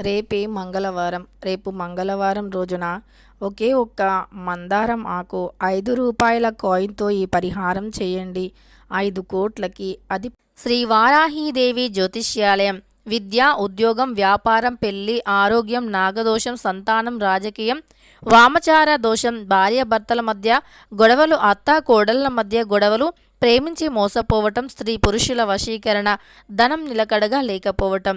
రేపే మంగళవారం. రేపు మంగళవారం రోజున ఒకే ఒక్క మందారం ఆకు ఐదు రూపాయల కాయిన్తో ఈ పరిహారం చేయండి. ఐదు కోట్లకి అది శ్రీ వారాహీదేవి జ్యోతిష్యాలయం. విద్య ఉద్యోగం వ్యాపారం పెళ్ళి ఆరోగ్యం నాగదోషం సంతానం రాజకీయం వామచార దోషం భార్యాభర్తల మధ్య గొడవలు అత్త కోడళ్ళ మధ్య గొడవలు ప్రేమించి మోసపోవటం స్త్రీ పురుషుల వశీకరణ ధనం నిలకడగా లేకపోవటం.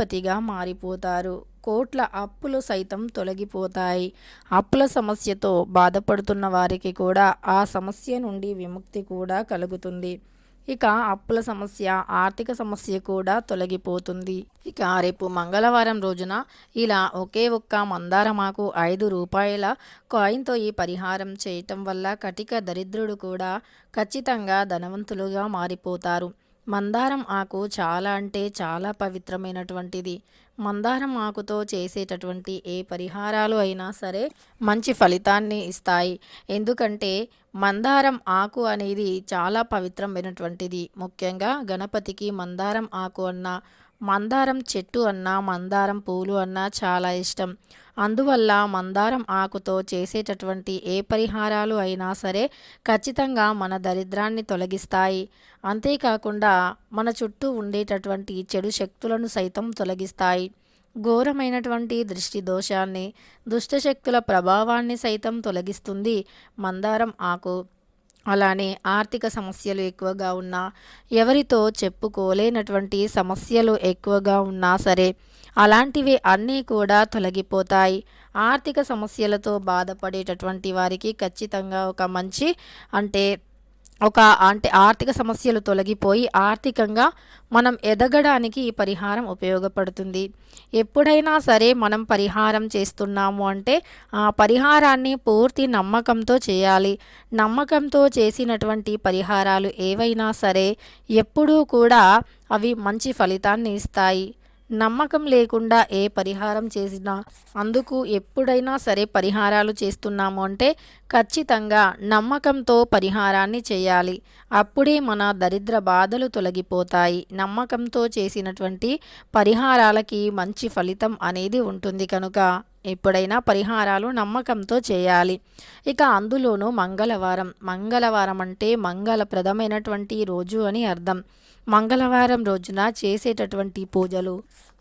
పతిగా మారిపోతారు. కోట్ల అప్పులు సైతం తొలగిపోతాయి. అప్పుల సమస్యతో బాధపడుతున్న వారికి కూడా ఆ సమస్య నుండి విముక్తి కూడా కలుగుతుంది. ఇక అప్పుల సమస్య ఆర్థిక సమస్య కూడా తొలగిపోతుంది. ఇక రేపు మంగళవారం రోజున ఇలా ఒకే ఒక్క మందారమాకు ఐదు రూపాయల కాయిన్తో ఈ పరిహారం చేయటం వల్ల కటిక దరిద్రుడు కూడా ఖచ్చితంగా ధనవంతులుగా మారిపోతారు. మందారం ఆకు చాలా అంటే చాలా పవిత్రమైనటువంటిది. మందారం ఆకుతో చేసేటటువంటి ఏ పరిహారాలు అయినా సరే మంచి ఫలితాన్ని ఇస్తాయి. ఎందుకంటే మందారం ఆకు అనేది చాలా పవిత్రమైనటువంటిది. ముఖ్యంగా గణపతికి మందారం ఆకు అన్న మందారం చెట్టు అన్నా మందారం పూలు అన్నా చాలా ఇష్టం. అందువల్ల మందారం ఆకుతో చేసేటటువంటి ఏ పరిహారాలు అయినా సరే ఖచ్చితంగా మన దరిద్రాన్ని తొలగిస్తాయి. అంతేకాకుండా మన చుట్టూ ఉండేటటువంటి చెడు శక్తులను సైతం తొలగిస్తాయి. ఘోరమైనటువంటి దృష్టి దోషాన్ని దుష్టశక్తుల ప్రభావాన్ని సైతం తొలగిస్తుంది మందారం ఆకు. అలానే ఆర్థిక సమస్యలు ఎక్కువగా ఉన్నా ఎవరితో చెప్పుకోలేనటువంటి సమస్యలు ఎక్కువగా ఉన్నా సరే అలాంటివి అన్నీ కూడా తొలగిపోతాయి. ఆర్థిక సమస్యలతో బాధపడేటటువంటి వారికి ఖచ్చితంగా ఒక మంచి అంటే ఒక అంటే ఆర్థిక సమస్యలు తొలగిపోయి ఆర్థికంగా మనం ఎదగడానికి ఈ పరిహారం ఉపయోగపడుతుంది. ఎప్పుడైనా సరే మనం పరిహారం చేస్తున్నాము అంటే ఆ పరిహారాన్ని పూర్తి నమ్మకంతో చేయాలి. నమ్మకంతో చేసినటువంటి పరిహారాలు ఏవైనా సరే ఎప్పుడూ కూడా అవి మంచి ఫలితాన్ని ఇస్తాయి. నమ్మకం లేకుండా ఏ పరిహారం చేసినా అందుకు ఎప్పుడైనా సరే పరిహారాలు చేస్తున్నాము అంటే ఖచ్చితంగా నమ్మకంతో పరిహారాన్ని చేయాలి. అప్పుడే మన దరిద్ర బాధలు తొలగిపోతాయి. నమ్మకంతో చేసినటువంటి పరిహారాలకి మంచి ఫలితం అనేది ఉంటుంది కనుక ఎప్పుడైనా పరిహారాలు నమ్మకంతో చేయాలి. ఇక అందులోనూ మంగళవారం. మంగళవారం అంటే మంగళప్రదమైనటువంటి రోజు అని అర్థం. మంగళవారం రోజున చేసేటటువంటి పూజలు.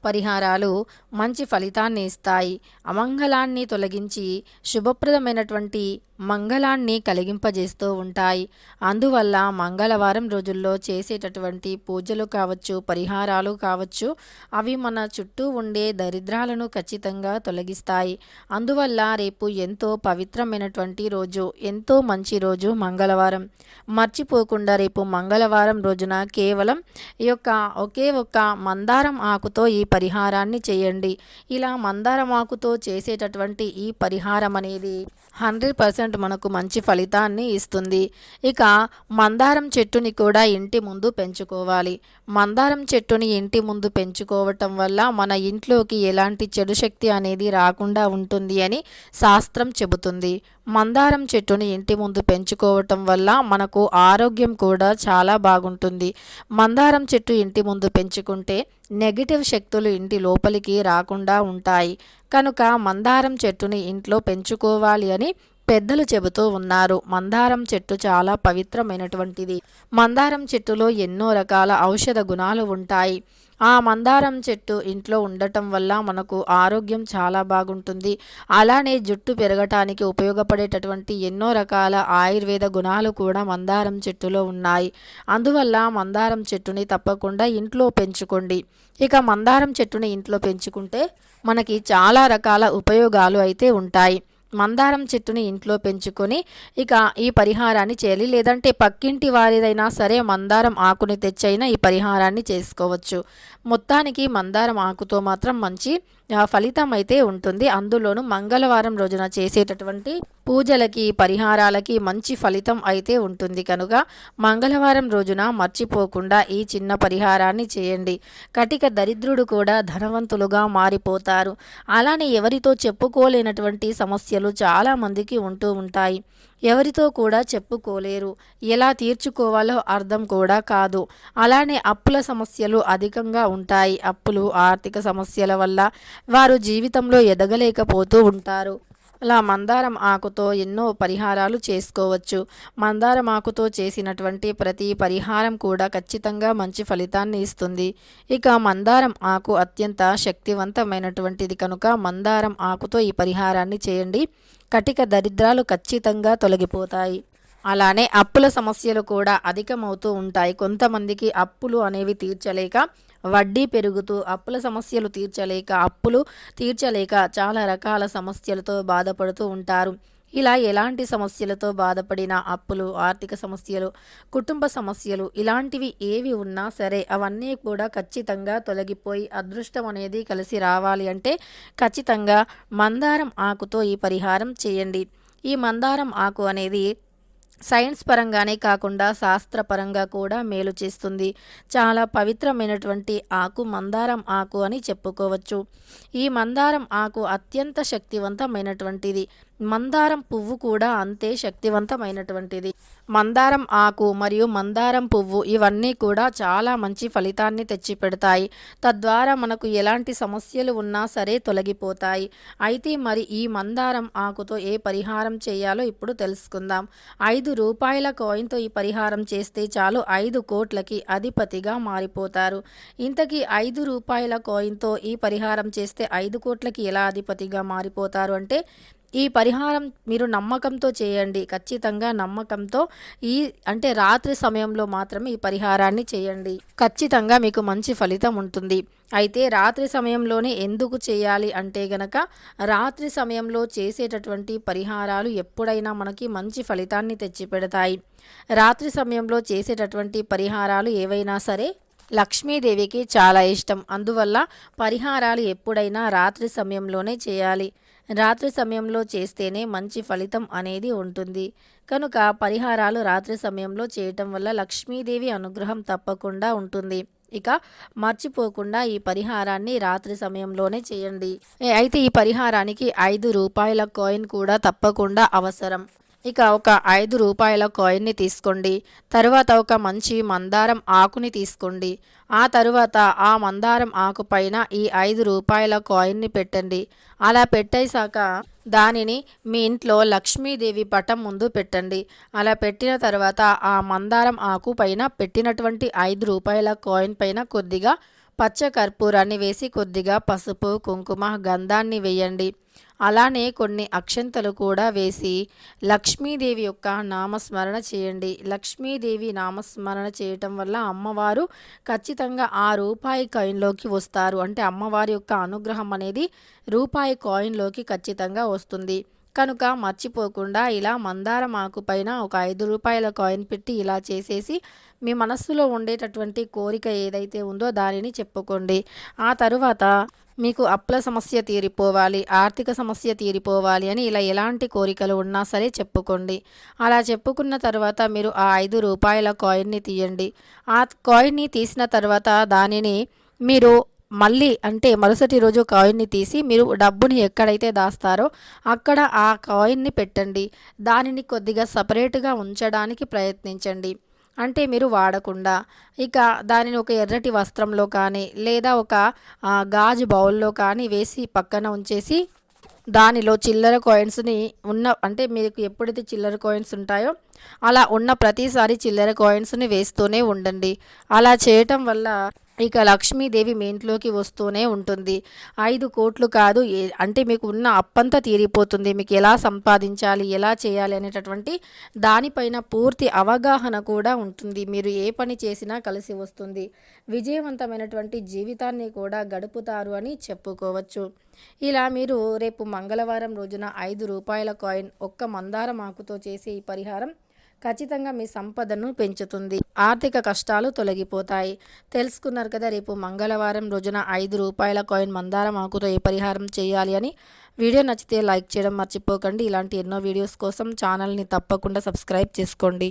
పరిహారాలు మంచి ఫలితాన్ని ఇస్తాయి. అమంగళాన్ని తొలగించి శుభప్రదమైనటువంటి మంగళాన్ని కలిగింపజేస్తూ ఉంటాయి. అందువల్ల మంగళవారం రోజుల్లో చేసేటటువంటి పూజలు కావచ్చు పరిహారాలు కావచ్చు అవి మన చుట్టూ ఉండే దరిద్రాలను ఖచ్చితంగా తొలగిస్తాయి. అందువల్ల రేపు ఎంతో పవిత్రమైనటువంటి రోజు ఎంతో మంచి రోజు మంగళవారం. మర్చిపోకుండా రేపు మంగళవారం రోజున కేవలం ఈ యొక్క ఒకే ఒక్క మందారం ఆకుతో ఈ పరిహారాన్ని చేయండి. ఇలా మందారమాకుతో చేసేటటువంటి ఈ పరిహారం అనేది హండ్రెడ్ పర్సెంట్ మనకు మంచి ఫలితాన్ని ఇస్తుంది. ఇక మందారం చెట్టుని కూడా ఇంటి ముందు పెంచుకోవాలి. మందారం చెట్టుని ఇంటి ముందు పెంచుకోవటం వల్ల మన ఇంట్లోకి ఎలాంటి చెడు శక్తి అనేది రాకుండా ఉంటుంది అని శాస్త్రం చెబుతుంది. మందారం చెట్టుని ఇంటి ముందు పెంచుకోవటం వల్ల మనకు ఆరోగ్యం కూడా చాలా బాగుంటుంది. మందారం చెట్టు ఇంటి ముందు పెంచుకుంటే నెగిటివ్ శక్తులు ఇంటి లోపలికి రాకుండా ఉంటాయి. కనుక మందారం చెట్టుని ఇంట్లో పెంచుకోవాలి అని పెద్దలు చెబుతూ ఉన్నారు. మందారం చెట్టు చాలా పవిత్రమైనటువంటిది. మందారం చెట్టులో ఎన్నో రకాల ఔషధ గుణాలు ఉంటాయి. ఆ మందారం చెట్టు ఇంట్లో ఉండటం వల్ల మనకు ఆరోగ్యం చాలా బాగుంటుంది. అలానే జుట్టు పెరగటానికి ఉపయోగపడేటటువంటి ఎన్నో రకాల ఆయుర్వేద గుణాలు కూడా మందారం చెట్టులో ఉన్నాయి. అందువల్ల మందారం చెట్టుని తప్పకుండా ఇంట్లో పెంచుకోండి. ఇక మందారం చెట్టుని ఇంట్లో పెంచుకుంటే మనకి చాలా రకాల ఉపయోగాలు అయితే ఉంటాయి. మందారం చెట్టుని ఇంట్లో పెంచుకొని ఇక ఈ పరిహారాన్ని చేయాలి. లేదంటే పక్కింటి వారిదైనా సరే మందారం ఆకుని తెచ్చైనా ఈ పరిహారాన్ని చేసుకోవచ్చు. మొత్తానికి మందారం ఆకుతో మాత్రం మంచి ఫలితం అయితే ఉంటుంది. అందులోనూ మంగళవారం రోజున చేసేటటువంటి పూజలకి పరిహారాలకి మంచి ఫలితం అయితే ఉంటుంది. కనుక మంగళవారం రోజున మర్చిపోకుండా ఈ చిన్న పరిహారాన్ని చేయండి. కటిక దరిద్రుడు కూడా ధనవంతులుగా మారిపోతారు. అలానే ఎవరితో చెప్పుకోలేనటువంటి సమస్యలు చాలామందికి ఉంటూ ఉంటాయి. ఎవరితో కూడా చెప్పుకోలేరు. ఎలా తీర్చుకోవాలో అర్థం కూడా కాదు. అలానే అప్పుల సమస్యలు అధికంగా ఉంటాయి. అప్పులు ఆర్థిక సమస్యల వల్ల వారు జీవితంలో ఎదగలేకపోతూ ఉంటారు. అలా మందారం ఆకుతో ఎన్నో పరిహారాలు చేసుకోవచ్చు. మందారం ఆకుతో చేసినటువంటి ప్రతి పరిహారం కూడా ఖచ్చితంగా మంచి ఫలితాన్ని ఇస్తుంది. ఇక మందారం ఆకు అత్యంత శక్తివంతమైనటువంటిది కనుక మందారం ఆకుతో ఈ పరిహారాన్ని చేయండి. కటిక దరిద్రాలు ఖచ్చితంగా తొలగిపోతాయి. అలానే అప్పుల సమస్యలు కూడా అధికమవుతూ ఉంటాయి. కొంతమందికి అప్పులు అనేవి తీర్చలేక వడ్డీ పెరుగుతూ అప్పుల సమస్యలు తీర్చలేక అప్పులు తీర్చలేక చాలా రకాల సమస్యలతో బాధపడుతూ ఉంటారు. ఇలా ఎలాంటి సమస్యలతో బాధపడిన అప్పులు ఆర్థిక సమస్యలు కుటుంబ సమస్యలు ఇలాంటివి ఏవి ఉన్నా సరే అవన్నీ కూడా ఖచ్చితంగా తొలగిపోయి అదృష్టం అనేది కలిసి రావాలి అంటే ఖచ్చితంగా మందారం ఆకుతో ఈ పరిహారం చేయండి. ఈ మందారం ఆకు అనేది సైన్స్ పరంగానే కాకుండా శాస్త్రపరంగా కూడా మేలు చేస్తుంది. చాలా పవిత్రమైనటువంటి ఆకు మందారం ఆకు అని చెప్పుకోవచ్చు. ఈ మందారం ఆకు అత్యంత శక్తివంతమైనటువంటిది. మందారం పువ్వు కూడా అంతే శక్తివంతమైనటువంటిది. మందారం ఆకు మరియు మందారం పువ్వు ఇవన్నీ కూడా చాలా మంచి ఫలితాన్ని తెచ్చిపెడతాయి. తద్వారా మనకు ఎలాంటి సమస్యలు ఉన్నా సరే తొలగిపోతాయి. అయితే మరి ఈ మందారం ఆకుతో ఏ పరిహారం చేయాలో ఇప్పుడు తెలుసుకుందాం. ఐదు రూపాయల కాయిన్తో ఈ పరిహారం చేస్తే చాలు ఐదు కోట్లకి అధిపతిగా మారిపోతారు. ఇంతకీ ఐదు రూపాయల కాయిన్తో ఈ పరిహారం చేస్తే ఐదు కోట్లకి ఎలా అధిపతిగా మారిపోతారు అంటే ఈ పరిహారం మీరు నమ్మకంతో చేయండి. ఖచ్చితంగా నమ్మకంతో ఈ అంటే రాత్రి సమయంలో మాత్రమే ఈ పరిహారాన్ని చేయండి. ఖచ్చితంగా మీకు మంచి ఫలితం ఉంటుంది. అయితే రాత్రి సమయంలోనే ఎందుకు చేయాలి అంటే గనక రాత్రి సమయంలో చేసేటటువంటి పరిహారాలు ఎప్పుడైనా మనకి మంచి ఫలితాన్ని తెచ్చిపెడతాయి. రాత్రి సమయంలో చేసేటటువంటి పరిహారాలు ఏవైనా సరే లక్ష్మీదేవికి చాలా ఇష్టం. అందువల్ల పరిహారాలు ఎప్పుడైనా రాత్రి సమయంలోనే చేయాలి. రాత్రి సమయంలో చేస్తేనే మంచి ఫలితం అనేది ఉంటుంది. కనుక పరిహారాలు రాత్రి సమయంలో చేయటం వల్ల లక్ష్మీదేవి అనుగ్రహం తప్పకుండా ఉంటుంది. ఇక మర్చిపోకుండా ఈ పరిహారాన్ని రాత్రి సమయంలోనే చేయండి. అయితే ఈ పరిహారానికి ఐదు రూపాయల కాయిన్ కూడా తప్పకుండా అవసరం. ఇక ఒక ఐదు రూపాయల కాయిన్ని తీసుకోండి. తరువాత ఒక మంచి మందారం ఆకుని తీసుకోండి. ఆ తరువాత ఆ మందారం ఆకు పైన ఈ ఐదు రూపాయల కాయిన్ని పెట్టండి. అలా పెట్టేశాక దానిని మీ ఇంట్లో లక్ష్మీదేవి పటం ముందు పెట్టండి. అలా పెట్టిన తర్వాత ఆ మందారం ఆకు పైన పెట్టినటువంటి ఐదు రూపాయల కాయిన్ పైన కొద్దిగా పచ్చ కర్పూరాన్ని వేసి కొద్దిగా పసుపు కుంకుమ గంధాన్ని వేయండి. అలానే కొన్ని అక్షంతలు కూడా వేసి లక్ష్మీదేవి యొక్క నామస్మరణ చేయండి. లక్ష్మీదేవి నామస్మరణ చేయటం వల్ల అమ్మవారు ఖచ్చితంగా ఆ రూపాయి కాయిన్లోకి వస్తారు. అంటే అమ్మవారి యొక్క అనుగ్రహం అనేది రూపాయి కాయిన్లోకి ఖచ్చితంగా వస్తుంది. కనుక మర్చిపోకుండా ఇలా మందారం ఆకుపైన ఒక ఐదు రూపాయల కాయిన్ పెట్టి ఇలా చేసేసి మీ మనస్సులో ఉండేటటువంటి కోరిక ఏదైతే ఉందో దానిని చెప్పుకోండి. ఆ తరువాత మీకు అప్పుల సమస్య తీరిపోవాలి ఆర్థిక సమస్య తీరిపోవాలి అని ఇలా ఎలాంటి కోరికలు ఉన్నా సరే చెప్పుకోండి. అలా చెప్పుకున్న తర్వాత మీరు ఆ ఐదు రూపాయల కాయిన్ని తీయండి. ఆ కాయిన్ని తీసిన తర్వాత దానిని మీరు మళ్ళీ అంటే మరుసటి రోజు కాయిన్ని తీసి మీరు డబ్బుని ఎక్కడైతే దాస్తారో అక్కడ ఆ కాయిన్ని పెట్టండి. దానిని కొద్దిగా సపరేట్గా ఉంచడానికి ప్రయత్నించండి. అంటే మీరు వాడకుండా. ఇక దానిని ఒక ఎర్రటి వస్త్రంలో కానీ లేదా ఒక గాజు బౌల్లో కానీ వేసి పక్కన ఉంచేసి దానిలో చిల్లర కాయిన్స్ని ఉన్న అంటే మీకు ఎప్పుడైతే చిల్లర కాయిన్స్ ఉంటాయో అలా ఉన్న ప్రతిసారి చిల్లర కాయిన్స్ని వేస్తూనే ఉండండి. అలా చేయటం వల్ల ఇక లక్ష్మీదేవి మీ ఇంట్లోకి వస్తూనే ఉంటుంది. ఐదు కోట్లు కాదు ఏ- అంటే మీకు ఉన్న అప్పంతా తీరిపోతుంది. మీకు ఎలా సంపాదించాలి ఎలా చేయాలి అనేటటువంటి దానిపైన పూర్తి అవగాహన కూడా ఉంటుంది. మీరు ఏ పని చేసినా కలిసి వస్తుంది. విజయవంతమైనటువంటి జీవితాన్ని కూడా గడుపుతారు అని చెప్పుకోవచ్చు. ఇలా మీరు రేపు మంగళవారం రోజున ఐదు రూపాయల కాయిన్ ఒక్క మందారం ఆకుతో చేసే ఈ పరిహారం ఖచ్చితంగా మీ సంపదను పెంచుతుంది. ఆర్థిక కష్టాలు తొలగిపోతాయి. తెలుసుకున్నారు కదా రేపు మంగళవారం రోజున ఐదు రూపాయల కాయిన్ మందారం ఆకుతో ఏ పరిహారం చేయాలి అని. వీడియో నచ్చితే లైక్ చేయడం మర్చిపోకండి. ఇలాంటి ఎన్నో వీడియోస్ కోసం ఛానల్ని తప్పకుండా సబ్స్క్రైబ్ చేసుకోండి.